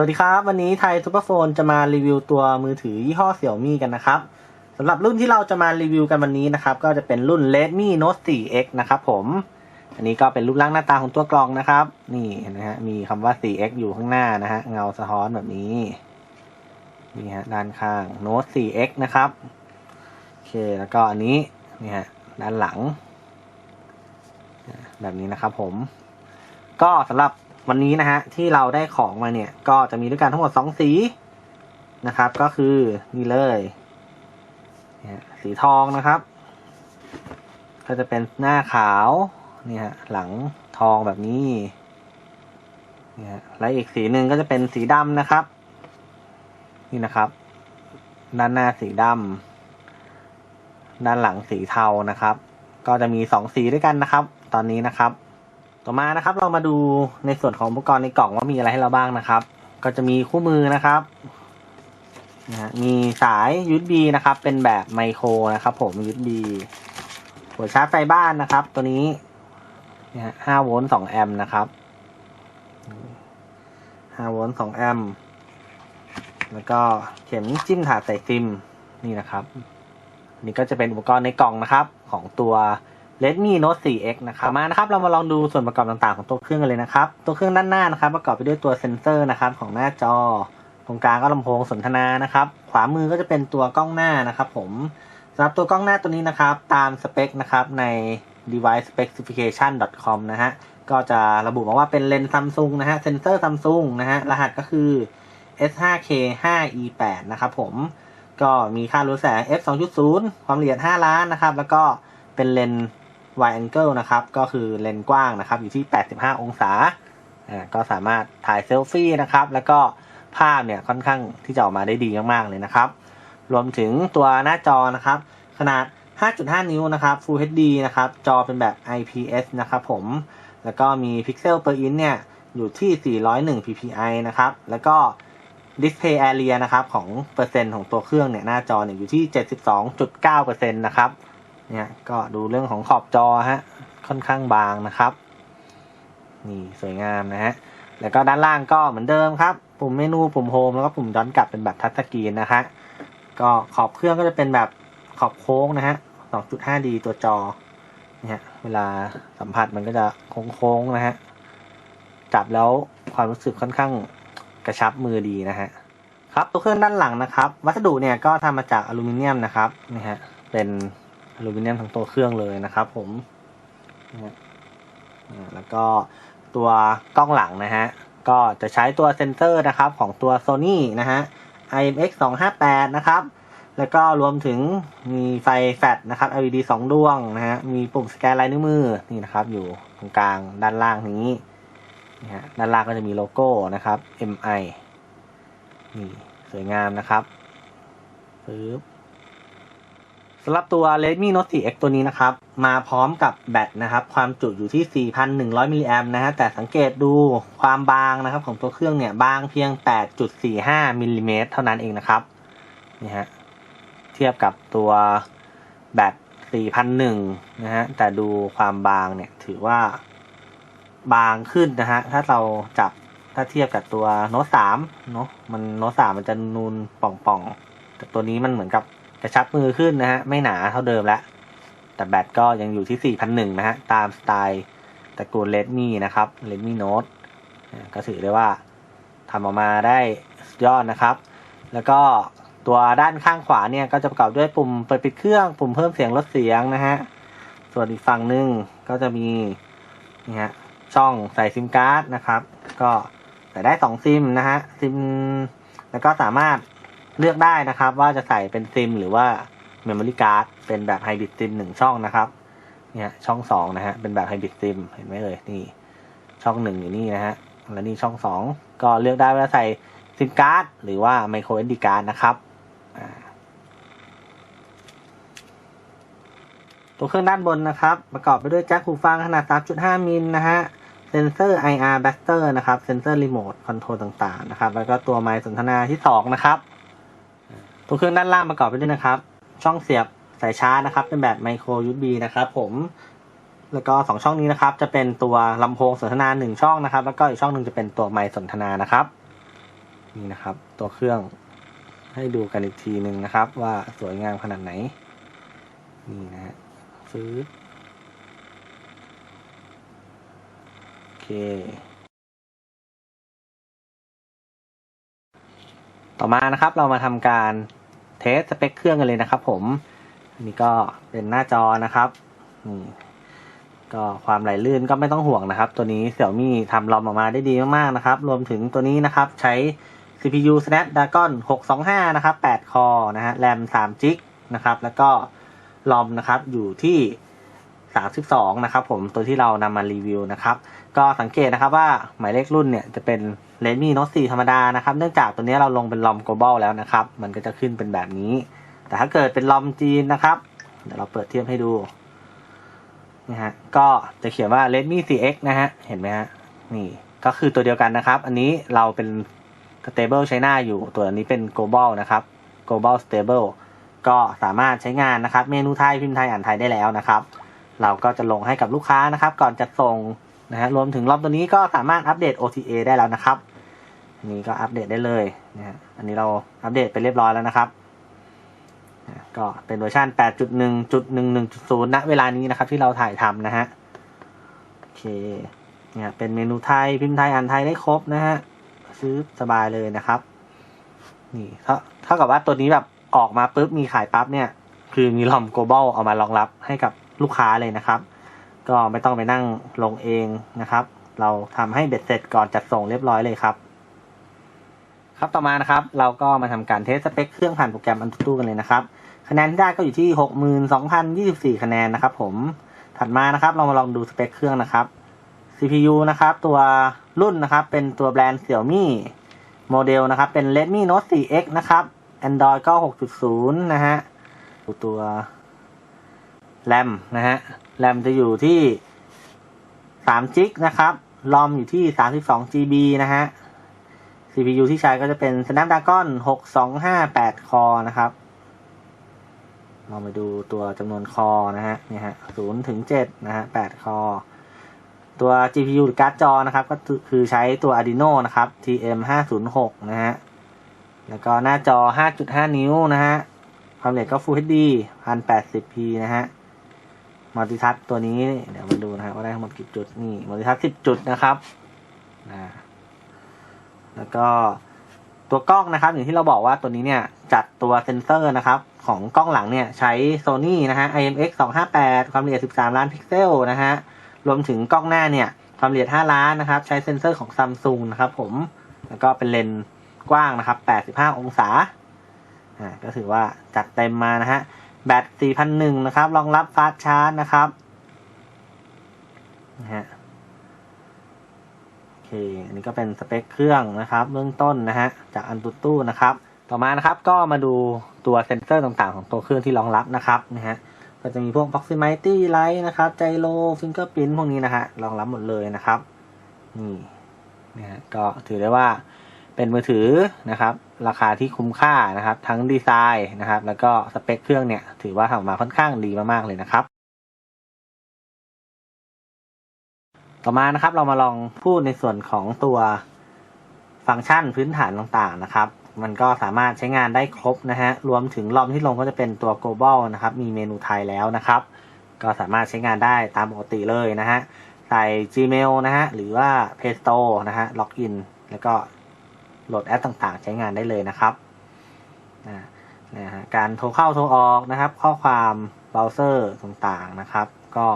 วัสดีครับ วันนี้ไทยซูเปอร์โฟนจะมารีวิวตัวมือถือยี่ห้อเสี่ยวมี่กันนะครับสำหรับรุ่นที่เราจะมารีวิวกันวันนี้นะครับ ก็จะเป็นรุ่น Redmi Note 4X นะครับผม อันนี้ก็เป็นรูปร่างหน้าตาของตัวกล่องนะครับ นี่นะฮะมีคำว่า 4X อยู่ข้างหน้านะฮะเงาสะท้อนแบบนี้ นี่ฮะด้านข้าง Note 4X นะครับโอเคแล้วก็อันนี้นี่ฮะด้านหลัง แบบนี้นะครับผม ก็สำหรับ วันนี้นะฮะที่เราได้ของมาเนี่ย ก็จะมีด้วยกันทั้งหมดสองสีนะครับ ก็คือนี่เลยเนี่ยสีทองนะครับ ก็จะเป็นหน้าขาวนี่ฮะหลังทองแบบนี้เนี่ยฮะและอีกสีหนึ่งก็จะเป็นสีดำนะครับ นี่นะครับ ด้านหน้าสีดำด้านหลังสีเทานะครับ ก็จะมีสองสีด้วยกันนะครับ ตอนนี้นะครับ ต่อมานะครับ เรามาดูในส่วนของอุปกรณ์ในกล่องว่ามีอะไรให้เราบ้างนะครับ ก็จะมีคู่มือนะครับนะมีสาย USB นะครับ เป็นแบบไมโครนะครับ ผม USB หัวชาร์จไฟบ้านนะครับ ตัวนี้นะฮะ5โวลต์2แอมป์นะครับ5โวลต์2แอมป์แล้วก็เข็มจิ้มถาดใส่ซิมนี่นะครับ นี่ก็จะเป็นอุปกรณ์ในกล่องนะครับ ของตัว Redmi Note 4X นะครับต่อมานะครับเรามาลองดูส่วนประกอบต่างๆของตัวเครื่องกันเลยนะครับ ตัวเครื่องด้านหน้านะครับ ประกอบไปด้วยตัวเซ็นเซอร์นะครับของหน้าจอ ตรงกลางก็ลำโพงสนทนานะครับ ขวามือก็จะเป็นตัวกล้องหน้านะครับผมสำหรับตัวกล้องหน้าตัวนี้นะครับ ตามสเปคนะครับใน device specification com นะฮะก็จะระบุมาว่าเป็นเลนส์ซัมซุงนะฮะเซนเซอร์ซัมซุงนะฮะรหัสก็คือ S5K 5E8 นะครับผมก็มีค่ารู้แสง f 2.0 ความละเอียด 5 ล้านนะครับ แล้วก็เป็นเลนส์ wide angle นะครับ ก็คือเลนส์กว้างนะครับ อยู่ที่ 85 องศาอ่าก็สามารถถ่ายเซลฟี่นะครับ แล้วก็ภาพเนี่ยค่อนข้างที่จะออกมาได้ดีมากๆเลยนะครับ รวมถึงตัวหน้าจอนะครับ ขนาด 5.5 นิ้วนะครับ Full HD นะครับ จอเป็นแบบ IPS นะครับผม แล้วก็มีพิกเซล per inch เนี่ย อยู่ที่ 401 ppi นะครับ แล้วก็ Display Area นะครับ ของเปอร์เซ็นต์ของตัวเครื่องเนี่ย หน้าจอเนี่ยอยู่ที่ 72.9%นะครับ เนี่ยก็ดูเรื่องของขอบจอฮะค่อนข้างบางนะครับ นี่สวยงามนะฮะแล้วก็ด้านล่างก็เหมือนเดิมครับ ปุ่มเมนูปุ่มโฮมแล้วก็ปุ่มย้อนกลับเป็นแบบทัชสกรีนนะฮะก็ขอบเครื่องก็จะเป็นแบบขอบโค้งนะฮะ 2.5D ตัวจอเนี่ยเวลาสัมผัสมันก็จะโค้งๆนะฮะจับแล้วความรู้สึกค่อนข้างกระชับมือดีนะฮะครับตัวเครื่องด้านหลังนะครับ วัสดุเนี่ยก็ทำมาจากอลูมิเนียมนะครับนี่ฮะเป็น อลูมิเนียมทั้งตัวเครื่องเลยนะครับผมแล้วก็ตัวกล้องหลังนะฮะ ก็จะใช้ตัวเซนเซอร์นะครับของตัว Sony นะฮะ IMX 258นะครับ แล้วก็รวมถึงมีไฟแฟลชนะครับ LED 2 ดวงนะฮะ มีปุ่มสแกนลายนิ้วมือนี่นะครับ อยู่ตรงกลางด้านล่างนี้นะฮะด้านล่างก็จะมีโลโก้นะครับ MI นี่สวยงามนะครับปึ๊บำหรับตัว Redmi Note 4X ตัวนี้นะครับ มาพร้อมกับแบตนะครับ ความจุอยู่ที่ 4,100 มิลลิแอมป์นะฮะ แต่สังเกตดูความบางนะครับของตัวเครื่องเนี่ย บางเพียง 8.45มิลลิเมตรเท่านั้นเองนะครับ นี่ฮะ เทียบกับตัวแบต 4,001 นะฮะ แต่ดูความบางเนี่ย ถือว่าบางขึ้นนะฮะ ถ้าเราจับ ถ้าเทียบกับตัวโน้ตสามเนาะ มันโน้ตสามมันจะนูนป่องๆ แต่ตัวนี้มันเหมือนกับ กระชับมือขึ้นนะฮะ ไม่หนาเท่าเดิมแล้ว แต่แบตก็ยังอยู่ที่ 4,001 นะฮะ ตามสไตล์ตระกูล Redmi นะครับ Redmi Note อ่าก็ถือได้ว่าทำออกมาได้ยอดนะครับ แล้วก็ตัวด้านข้างขวาเนี่ยก็จะประกอบด้วยปุ่มเปิดปิดเครื่อง ปุ่มเพิ่มเสียงลดเสียงนะฮะ ส่วนอีกฝั่งหนึ่งก็จะมีนี่ฮะช่องใส่ซิมการ์ดนะครับ ก็ใส่ได้สองซิมนะฮะ ซิม แล้วก็สามารถ เลือกได้นะครับ ว่าจะใส่เป็นซิมหรือว่าเมมโมรี่การ์ดเป็นแบบไฮบริดซิมหนึ่งช่องนะครับเนี่ยช่องสองนะฮะเป็นแบบไฮบริดซิมเห็นไหมเลยนี่ช่องหนึ่งอยู่นี่นะฮะแล้วนี่ช่องสองก็เลือกได้ว่าใส่ซิมการ์ดหรือว่าไมโครเอสดีการ์ดนะครับตัวเครื่องด้านบนนะครับ ประกอบไปด้วยแจ็คหูฟังขนาด 3.5 มิลนะฮะเซนเซอร์ IR b a s t e r นะครับ เซนเซอร์รีโมทคอนโทรลต่างๆ นะครับ แล้วก็ตัวไมค์สนทนาที่ 2 นะครับ ตัวเครื่องด้านล่างประกอบไปด้วยนะครับ ช่องเสียบสายชาร์จนะครับ เป็นแบบไมโคร USB นะครับ ผมแล้วก็สองช่องนี้นะครับ จะเป็นตัวลำโพงสนทนาหนึ่งช่องนะครับ แล้วก็อีกช่องหนึ่งจะเป็นตัวไมค์สนทนานะครับ นี่นะครับ ตัวเครื่องให้ดูกันอีกทีหนึ่งนะครับ ว่าสวยงามขนาดไหน นี่นะฮะซื้อโอเค ต่อมานะครับเรามาทำการ เทสสเปคเครื่องกันเลยนะครับผมอันนี้ก็เป็นหน้าจอนะครับนี่ก็ความไหลลื่นก็ไม่ต้องห่วงนะครับ ตัวนี้เสี่ยมี่ทำลอมออกมาได้ดีมากๆนะครับ รวมถึงตัวนี้นะครับใช้ CPU Snapdragon 625 นะครับ8คอนะฮะแรม3จิกนะครับ แล้วก็ลอมนะครับอยู่ที่ 32 นะครับผมตัวที่เรานำมารีวิวนะครับ ก็สังเกตนะครับว่าหมายเลขรุ่นเนี่ยจะเป็น Redmi Note 4 ธรรมดานะครับ เนื่องจากตัวนี้เราลงเป็นลอม global แล้วนะครับ มันก็จะขึ้นเป็นแบบนี้ แต่ถ้าเกิดเป็นลอมจีนนะครับ เดี๋ยวเราเปิดเทียบให้ดูนะฮะก็จะเขียนว่า Redmi 4X นะฮะเห็นไหมฮะนี่ก็คือตัวเดียวกันนะครับ อันนี้เราเป็น stable China อยู่ตัวนี้เป็น global นะครับ global stable ก็สามารถใช้งานนะครับ เมนูไทยพิมพ์ไทยอ่านไทยได้แล้วนะครับ เราก็จะลงให้กับลูกค้านะครับ ก่อนจัดส่งนะฮะรวมถึงรอบตัวนี้ก็สามารถอัปเดต OTA ได้แล้วนะครับอันนี้ก็อัปเดตได้เลยนะฮะอันนี้เราอัปเดตไปเรียบร้อยแล้วนะครับ ก็เป็นเวอร์ชัน8.1.11.0ณเวลานี้นะครับ ที่เราถ่ายทำนะฮะโอเคเนี่ยเป็นเมนูไทยพิมพ์ไทยอ่านไทยได้ครบนะฮะซื้อสบายเลยนะครับ นี่เท่าเท่ากับว่าตัวนี้แบบออกมาปุ๊บมีขายปั๊บเนี่ย คือมีลอม global เอามารองรับให้กับ ลูกค้าเลยนะครับ ก็ไม่ต้องไปนั่งลงเองนะครับ เราทำให้เบ็ดเสร็จก่อนจัดส่งเรียบร้อยเลยครับ ครับต่อมานะครับ เราก็มาทำการเทสสเปคเครื่องผ่านโปรแกรมอันตู้กันเลยนะครับ คะแนนที่ได้ก็อยู่ที่ 62,024 คะแนนนะครับ ผมถัดมานะครับ เรามาลองดูสเปคเครื่องนะครับ CPU นะครับ ตัวรุ่นนะครับ เป็นตัวแบรนด์ Xiaomi โมเดลนะครับ เป็น Redmi Note 4X นะครับ Android ก็6.0 นะฮะดูตัว RAM นะฮะ RAM จะอยู่ที่3จิกนะครับ ROM อยู่ที่ 32 GB นะฮะ CPU ที่ใช้ก็จะเป็น Snapdragon 625 8 คอนะครับเรามาดูตัวจำนวนคอนะฮะเนี่ยฮะ0ถึง7นะฮะ8คอ ตัว GPU หรือการ์ดจอนะครับ ก็คือใช้ตัว Adreno นะครับ TM 506นะฮะ แล้วก็หน้าจอ5.5นิ้วนะฮะ ความละเอียดก็ Full HD 1080p นะฮะ มัลติทัชตัวนี้เดี๋ยวมาดูนะฮะว่าได้ทั้งหมดกี่จุดนี่มัลติทัช10จุดนะครับนะแล้วก็ตัวกล้องนะครับ อย่างที่เราบอกว่าตัวนี้เนี่ยจัดตัวเซนเซอร์นะครับ ของกล้องหลังเนี่ยใช้ Sony นะฮะ IMX 258 ความละเอียด 13 ล้านพิกเซลนะฮะรวมถึงกล้องหน้าเนี่ยความละเอียด 5 ล้านนะครับ ใช้เซ็นเซอร์ของ Samsung นะครับผมแล้วก็เป็นเลนส์กว้างนะครับ 85 องศาอ่าก็ถือว่าจัดเต็มมานะฮะ แบต4,001นะครับ รองรับฟาสชาร์จนะครับนะฮะโอเค อันนี้ก็เป็นสเปคเครื่องนะครับ เบื้องต้นนะฮะ จากอันตุตู้นะครับ ต่อมานะครับ ก็มาดูตัวเซ็นเซอร์ต่างๆ ของตัวเครื่องที่รองรับนะครับนะฮะ ก็จะมีพวก proximity light นะครับ gyro fingerprint พวกนี้นะฮะ รองรับหมดเลยนะครับ นี่นะฮะ ก็ถือได้ว่า เป็นมือถือนะครับ ราคาที่คุ้มค่านะครับ ทั้งดีไซน์นะครับ แล้วก็สเปคเครื่องเนี่ย ถือว่าทำออกมาค่อนข้างดีมากๆเลยนะครับ ต่อมานะครับเรามาลองพูดในส่วนของตัวฟังก์ชันพื้นฐานต่างๆนะครับ มันก็สามารถใช้งานได้ครบนะฮะ รวมถึงลอมที่ลงก็จะเป็นตัว global นะครับ มีเมนูไทยแล้วนะครับ ก็สามารถใช้งานได้ตามปกติเลยนะฮะ ใส่ Gmail นะฮะ หรือว่า Play Store นะฮะ ล็อกอิน แล้วก็ โหลดแอปต่างๆ ใช้งานได้เลยนะครับนะนะฮะการโทรเข้าโทรออกนะครับ ข้อความเบราว์เซอร์ต่างๆนะครับ ก็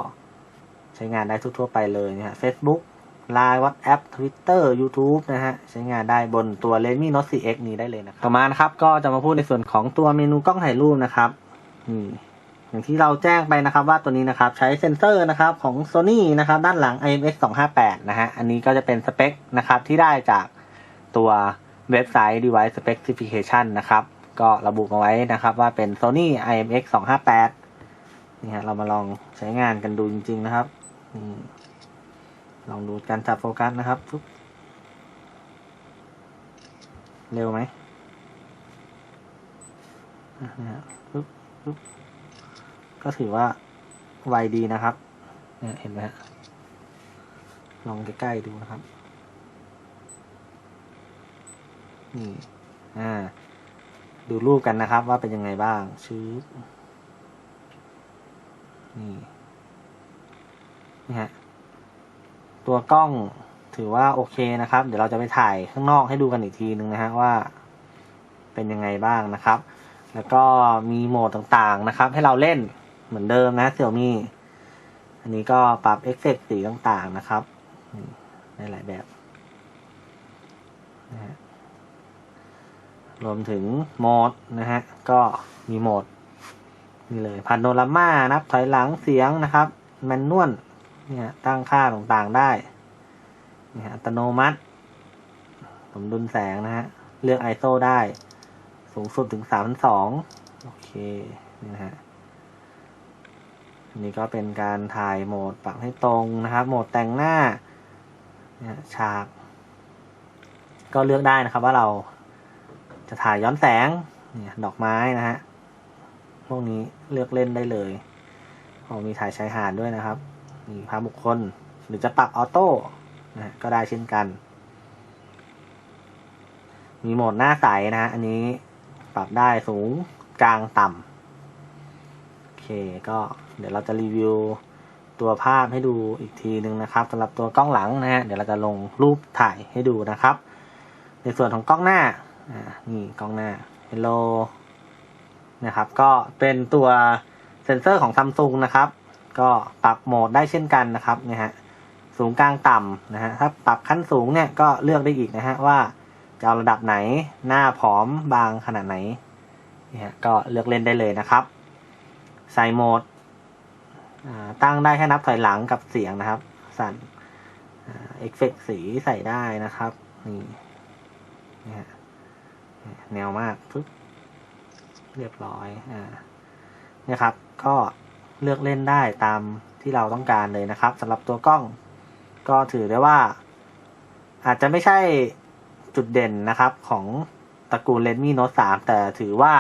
ใช้งานได้ทั่วๆไปเลยนะฮะ Facebook Line WhatsApp Twitter YouTube นะฮะ ใช้งานได้บนตัว Redmi Note 4X นี้ได้เลยนะครับต่อมานะครับ ก็จะมาพูดในส่วนของตัวเมนูกล้องถ่ายรูปนะครับนี่อย่างที่เราแจ้งไปนะครับว่าตัวนี้นะครับ ใช้เซ็นเซอร์นะครับของ Sony นะครับ ด้านหลัง IMX 258 นะฮะ อันนี้ก็จะเป็นสเปคนะครับที่ได้จากตัว เว็บไซต์ device specification นะครับ ก็ระบุมาไว้นะครับว่าเป็น Sony IMX 258นี่ฮะเรามาลองใช้งานกันดูจริง ๆ นะครับลองดูการจับโฟกัสนะครับเร็วไหมอะนะฮะปุ๊บปุ๊บก็ถือว่าไวดีนะครับ เห็นไหมฮะลองใกล้ๆดูนะครับ นี่ อ่า ดูรูปกันนะครับว่าเป็นยังไงบ้าง ชื้อนี่นี่ฮะ ตัวกล้องถือว่าโอเคนะครับ เดี๋ยวเราจะไปถ่ายข้างนอกให้ดูกันอีกทีนึงนะฮะว่า เป็นยังไงบ้างนะครับ แล้วก็มีโหมดต่างๆนะครับ ให้เราเล่นเหมือนเดิมนะเสี่ยวมี่อันนี้ก็ปรับเอฟเฟกต์สีต่างๆนะครับนี่ได้หลายแบบนะฮะ รวมถึงโหมดนะฮะ ก็มีโหมดนี่เลยพาโนรามานับถอยหลังเสียงนะครับ แมนนวลเนี่ยตั้งค่าต่างๆได้นี่อัตโนมัติ สมดุลแสงนะฮะ เลือก ISO ได้ สูงสุดถึงสามสองโอเค นี่นะฮะนนี้ก็เป็นการถ่ายโหมดปรับให้ตรงนะครับ โหมดแต่งหน้าเนี่ยฉาก ก็เลือกได้นะครับว่าเรา จะถ่ายย้อนแสงเนี่ยดอกไม้นะฮะพวกนี้เลือกเล่นได้เลยโอ้มีถ่ายชายหาดด้วยนะครับนี่ภาพบุคคล หรือจะปรับออโต้นะก็ได้เช่นกัน มีโหมดหน้าใสนะฮะอันนี้ปรับได้สูงกลางต่ำโอเคก็เดี๋ยวเราจะรีวิวตัวภาพให้ดูอีกทีหนึ่งนะครับสำหรับตัวกล้องหลังนะฮะเดี๋ยวเราจะลงรูปถ่ายให้ดูนะครับ ในส่วนของกล้องหน้า อ่านี่กล้องหน้า Hello นะครับ ก็เป็นตัวเซ็นเซอร์ของซัมซุงนะครับ ก็ปรับโหมดได้เช่นกันนะครับนี่ยฮะสูงกลางต่ำนะฮะถ้าปรับขั้นสูงเนี่ยก็เลือกได้อีกนะฮะว่าจะเอาระดับไหนหน้าผอมบางขนาดไหนนี่ยก็เลือกเล่นได้เลยนะครับ ใส่โหมดตั้งได้แค่นับถอยหลังกับเสียงนะครับ สั่นเอฟเฟกต์สีใส่ได้นะครับนี่นี่ฮะ แนวมากปึ๊บเรียบร้อยอ่าเนี่ยครับ ก็เลือกเล่นได้ตามที่เราต้องการเลยนะครับสำหรับตัวกล้อง ก็ถือได้ว่า อาจจะไม่ใช่จุดเด่นนะครับของตระกูล Redmi Note 3 แต่ถือว่า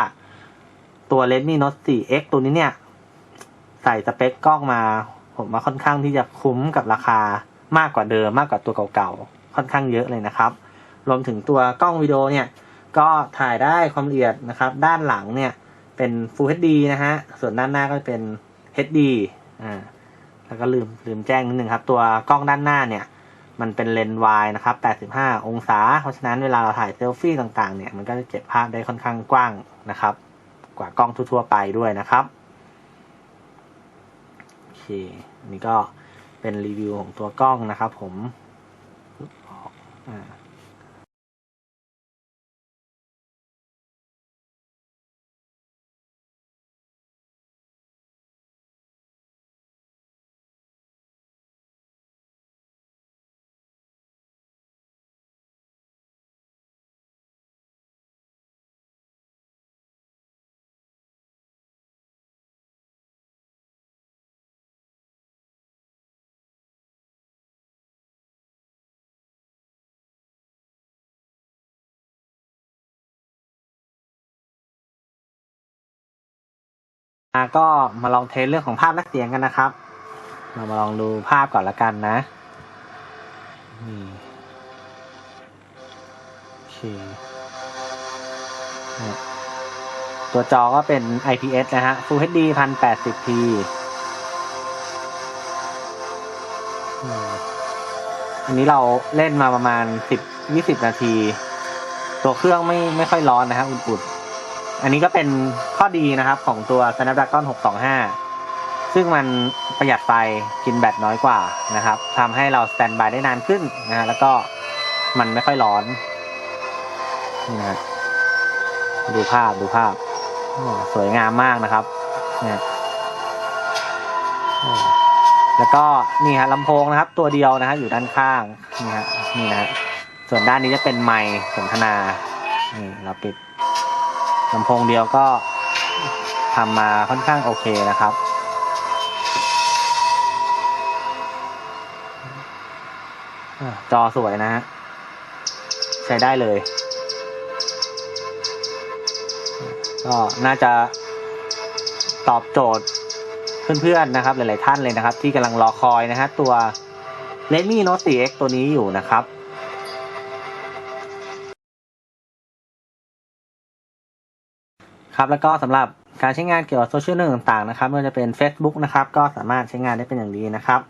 ตัว Redmi Note 4X ตัวนี้เนี่ย ใส่สเปคกล้องมา ผมว่าค่อนข้างที่จะคุ้มกับราคามากกว่าเดิมมากกว่าตัวเก่าๆ ค่อนข้างเยอะเลยนะครับ รวมถึงตัวกล้องวิดีโอเนี่ย ก็ถ่ายได้ความละเอียดนะครับ ด้านหลังเนี่ยเป็น Full HD นะฮะ ส่วนด้านหน้าก็เป็น HD อ่าแล้วก็ลืมลืมแจ้งนิดนึงครับ ตัวกล้องด้านหน้าเนี่ย มันเป็นเลนส์วายนะครับ 85 องศา เพราะฉะนั้นเวลาเราถ่ายเซลฟี่ต่างๆ เนี่ย มันก็จะเก็บภาพได้ค่อนข้างกว้างนะครับ กว่ากล้องทั่วๆไปด้วยนะครับโอเคนนี้ก็เป็นรีวิวของตัวกล้องนะครับ ผมออกอ่า ก็มาลองเทสเรื่องของภาพและเสียงกันนะครับ เรามาลองดูภาพก่อนละกันนะนี่โอเคตัวจอก็เป็น IPS นะฮะ Full HD 1080p อันนี้เราเล่นมาประมาณ 10-20 นาที ตัวเครื่องไม่ไม่ค่อยร้อนนะฮะ อุ่นๆ อันนี้ก็เป็นข้อดีนะครับของตัว Snapdragon 625 ซึ่งมันประหยัดไฟกินแบตน้อยกว่านะครับทำให้เราสแตนบายได้นานขึ้นนะฮะแล้วก็มันไม่ค่อยร้อนนะฮะดูภาพดูภาพ สวยงามมากนะครับนี่แล้วก็นี่ฮะลำโพงนะครับ ตัวเดียวนะฮะอยู่ด้านข้างนี่ฮะนี่นะฮะส่วนด้านนี้จะเป็นไมค์สนทนานี่เราปิด ลำโพงเดียวก็ทำมาค่อนข้างโอเคนะครับ จอสวยนะฮะ ใช้ได้เลย ก็น่าจะตอบโจทย์เพื่อนๆนะครับ หลายๆท่านเลยนะครับ ที่กำลังรอคอยนะฮะตัว Redmi Note 4X ตัวนี้อยู่นะครับ ครับแล้วก็สำหรับการใช้งานเกี่ยวกับโซเชียลเน็ตต่างๆนะครับไม่ว่าจะเป็น Facebook นะครับ ก็สามารถใช้งานได้เป็นอย่างดีนะครับ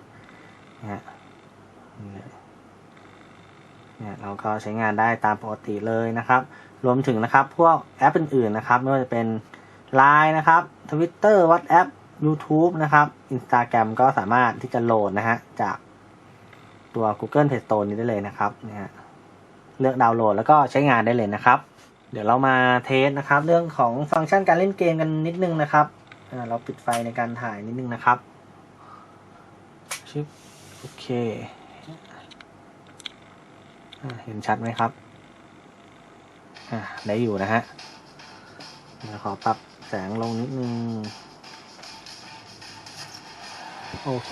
เนี่ยเราก็ใช้งานได้ตามปกติเลยนะครับ รวมถึงนะครับพวกแอปอื่นๆนะครับ ไม่ว่าจะเป็น Line นะครับ Twitter WhatsApp YouTube นะครับ Instagram ก็สามารถที่จะโหลดนะฮะจากตัว Google Play Store นี้ได้เลยนะครับเนี่ยเลือกดาวน์โหลดแล้วก็ใช้งานได้เลยนะครับ เดี๋ยวเรามาเทสนะครับ เรื่องของฟังก์ชันการเล่นเกมกันนิดนึงนะครับเราปิดไฟในการถ่ายนิดนึงนะครับชิปโอเคอเห็นชัดไหมครับอ่าได้อยู่นะฮะขอปรับแสงลงนิดนึง โอเค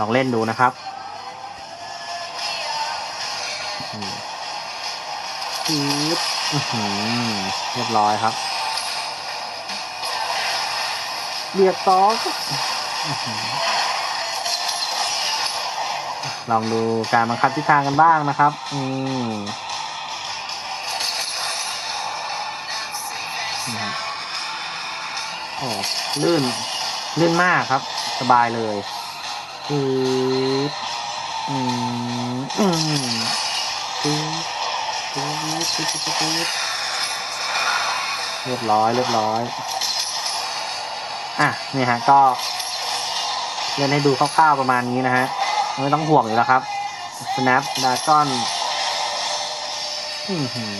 ลองเล่นดูนะครับ เรียบร้อยครับ เรียบร้อยครับอื้อหือลองดูการบังคับทิศทางกันบ้างนะครับ อืมนี่ฮะโอ้ลื่น ลื่นมากครับ สบายเลยปึ๊บอืมอืม ปึ๊บปึ๊บปึ๊บปึ๊บปึ๊บปึ๊บเรียบร้อยเรียบร้อย อะนี่ฮะก็เล่นให้ดูคร่าวๆประมาณนี้นะฮะ ไม่ต้องห่วงอยู่แล้วครับ snap dragon อือหือ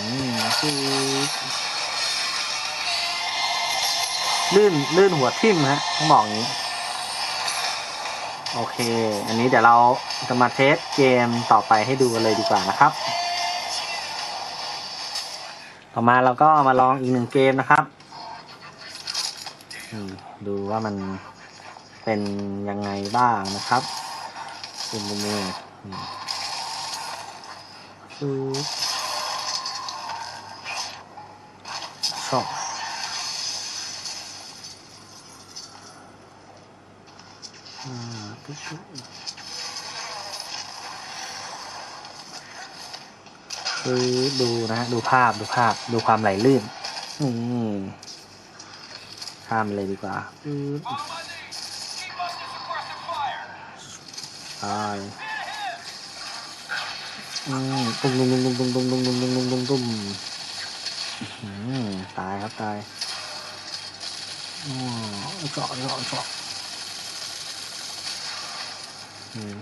ลื่นลื่นหัวทิ่มฮะต้องบอกอย่างนี้ โอเค อันนี้เดี๋ยวเราจะมาเทสเกมต่อไปให้ดูกันเลยดีกว่านะครับ ต่อมาเราก็มาลองอีกหนึ่งเกมนะครับดูว่ามันเป็นยังไงบ้างนะครับเป็นยังไงอืมปึ๊บชอบอ่าปึ๊บ ปึ๊บปึ๊บดูนะฮะดูภาพดูภาพ ดูความไหลลื่นนี่ข้ามเลยดีกว่าปึ๊บตายอืมตุ้มตุ้มตุ้มตุ้มตุ้มตุ้มตุ้มตุ้มตุ้มตุ้มตุ้มอืมตายครับตายอ๋อเจาะเจาะเจาะอืม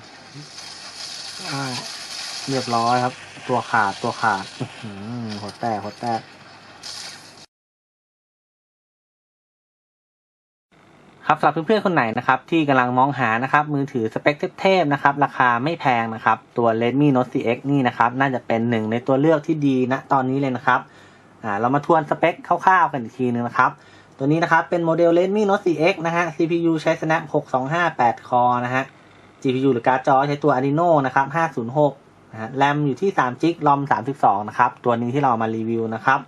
อ้า เรียบร้อยครับ ตัวขาดตัวขาดหัวแตกหัวแตกครับสำหรับเพื่อนๆคนไหนนะครับที่กำลังมองหานะครับมือถือสเปคเทพๆนะครับราคาไม่แพงนะครับตัว Redmi Note 4X นี่นะครับน่าจะเป็นหนึ่งในตัวเลือกที่ดีณตอนนี้เลยนะครับอ่าเรามาทวนสเปคคร่าวๆกันอีกทีนึงนะครับตัวนี้นะครับเป็นโมเดล Redmi Note 4X นะฮะ CPU ใช้ Snap 625 8 core นะฮะ GPU หรือการ์ดจอใช้ตัว Adreno นะครับ506 นะฮะแรมอยู่ที่3 g b ROM 32 นะครับ ตัวนี้ที่เรามารีวิวนะครับ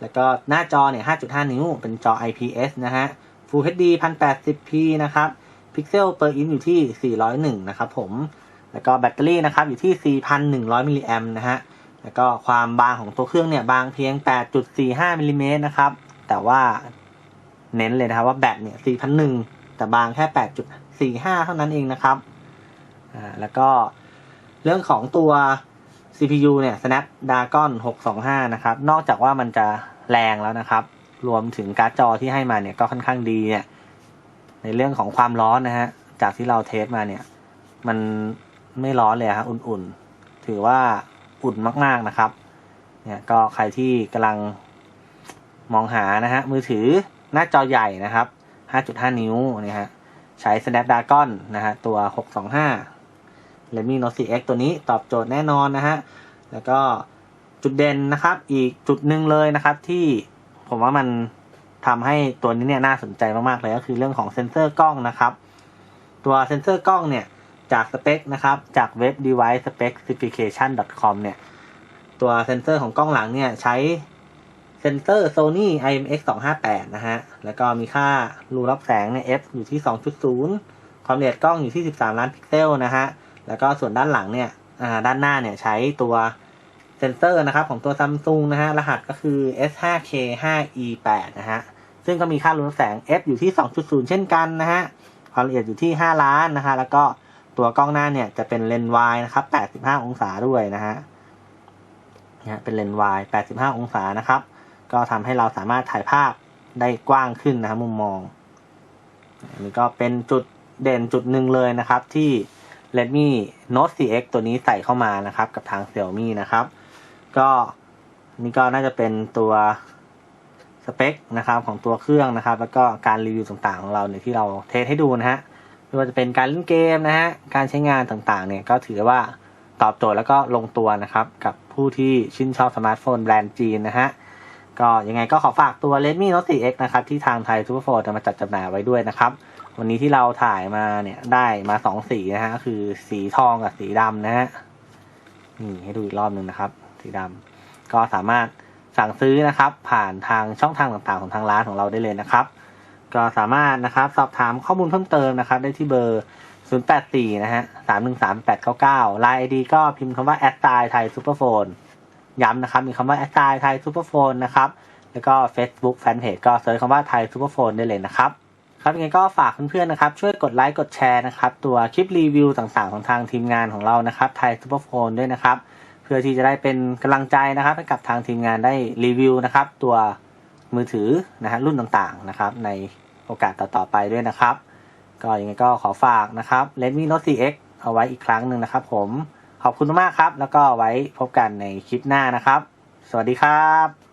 แล้วก็หน้าจอเนี่ย 5.5 นิ้ว เป็นจอ IPS นะฮะ Full HD 1080p นะครับ พิกเซล per inch อยู่ที่ 401 นะครับผม แล้วก็แบตเตอรี่นะครับ อยู่ที่ 4,100 มิลลิแอมนะฮะ แล้วก็ความบางของตัวเครื่องเนี่ย บางเพียง 8.45 มิลลิเมตรนะครับ แต่ว่าเน้นเลยนะครับว่าแบตเนี่ย4,001แต่บางแค่ 8.45 เท่านั้นเองนะครับ อ่า แล้วก็ เรื่องของตัว CPU เนี่ย Snapdragon 625 นะครับ นอกจากว่ามันจะแรงแล้วนะครับ รวมถึงการ์ดจอที่ให้มาเนี่ยก็ค่อนข้างดีเนี่ย ในเรื่องของความร้อนนะฮะ จากที่เราเทสมาเนี่ย มันไม่ร้อนเลยครับอุ่นๆ ถือว่าอุ่นมากๆนะครับ เนี่ยก็ใครที่กำลังมองหานะฮะ มือถือหน้าจอใหญ่นะครับ 5.5 นิ้วเนี่ยฮะ ใช้ Snapdragon นะฮะ ตัว 625 Redmi Note 4X ตัวนี้ตอบโจทย์แน่นอนนะฮะ แล้วก็จุดเด่นนะครับ อีกจุดหนึ่งเลยนะครับที่ผมว่ามันทำให้ตัวนี้เนี่ยน่าสนใจมากๆเลยก็คือเรื่องของเซ็นเซอร์กล้องนะครับ ตัวเซ็นเซอร์กล้องเนี่ยจากสเปคนะครับจากเว็บ device specification com เนี่ย ตัวเซ็นเซอร์ของกล้องหลังเนี่ยใช้เซ็นเซอร์ Sony IMX 258นะฮะ แล้วก็มีค่ารูรับแสงเนี่ย f อยู่ที่ 2.0 ความละเอียดกล้องอยู่ที่ 13 ล้านพิกเซลนะฮะ แล้วก็ส่วนด้านหลังเนี่ยด้านหน้าเนี่ยใช้ตัวเซนเซอร์นะครับของตัวซัมซุงนะฮะรหัสก็คือ S5K5E8 นะฮะซึ่งก็มีค่ารุนแสง f อยู่ที่ 2.0 เช่นกันนะฮะความละเอียดอยู่ที่ 5 ล้านนะฮะแล้วก็ตัวกล้องหน้าเนี่ยจะเป็นเลนส์วายนะครับ 85 องศาด้วยนะฮะนะเป็นเลนส์วาย 85 องศานะครับ ก็ทำให้เราสามารถถ่ายภาพได้กว้างขึ้นนะครับมุมมองอันนี้ก็เป็นจุดเด่นจุดหนึ่งเลยนะครับที่ Redmi Note 4X ตัวนี้ใส่เข้ามานะครับ กับทาง Xiaomi นะครับ ก็นี่ก็น่าจะเป็นตัวสเปคนะครับของตัวเครื่องนะครับ แล้วก็การรีวิวต่างๆของเราเนี่ยที่เราเทสให้ดูนะฮะไม่ว่าจะเป็นการเล่นเกมนะฮะการใช้งานต่างๆ เนี่ยก็ถือว่าตอบโจทย์แล้วก็ลงตัวนะครับ กับผู้ที่ชื่นชอบสมาร์ทโฟนแบรนด์จีนนะฮะก็ยังไงก็ขอฝากตัว Redmi Note 4X นะครับ ที่ทางไทยซูเปอร์โฟนจะมาจัดจำหน่ายไว้ด้วยนะครับ วันนี้ที่เราถ่ายมาเนี่ยได้มาสองสีนะฮะคือสีทองกับสีดำนะฮะนี่ให้ดูอีกรอบหนึ่งนะครับ สีดำก็สามารถสั่งซื้อนะครับ ผ่านทางช่องทางต่างๆของทางร้านของเราได้เลยนะครับ ก็สามารถนะครับสอบถามข้อมูลเพิ่มเติมนะครับ ได้ที่เบอร์ 084 นะฮะ 313 899 Line ID ก็พิมพ์คำว่าแอดไซไทยซูเปอร์โฟนย้ำนะครับ มีคำว่าแอดไซไทยซูเปอร์โฟนนะครับ แล้วก็ Facebook Fanpage ก็เซิร์ชคำว่าไทยซูเปอร์โฟนได้เลยนะครับ ครับยังไงก็ฝากเพื่อนๆนะครับ ช่วยกดไลค์กดแชร์นะครับ ตัวคลิปรีวิวต่างๆ ของทางทีมงานของเรานะครับไทยซูเปอร์โฟนด้วยนะครับ เพื่อที่จะได้เป็นกำลังใจนะครับ ให้กับทางทีมงานได้รีวิวนะครับ ตัวมือถือนะฮะรุ่นต่างๆนะครับ ในโอกาสต่อๆไปด้วยนะครับ ก็ยังไงก็ขอฝากนะครับ Redmi Note 4X เอาไว้อีกครั้งหนึ่งนะครับ ผมขอบคุณมากครับ แล้วก็ไว้พบกันในคลิปหน้านะครับ สวัสดีครับ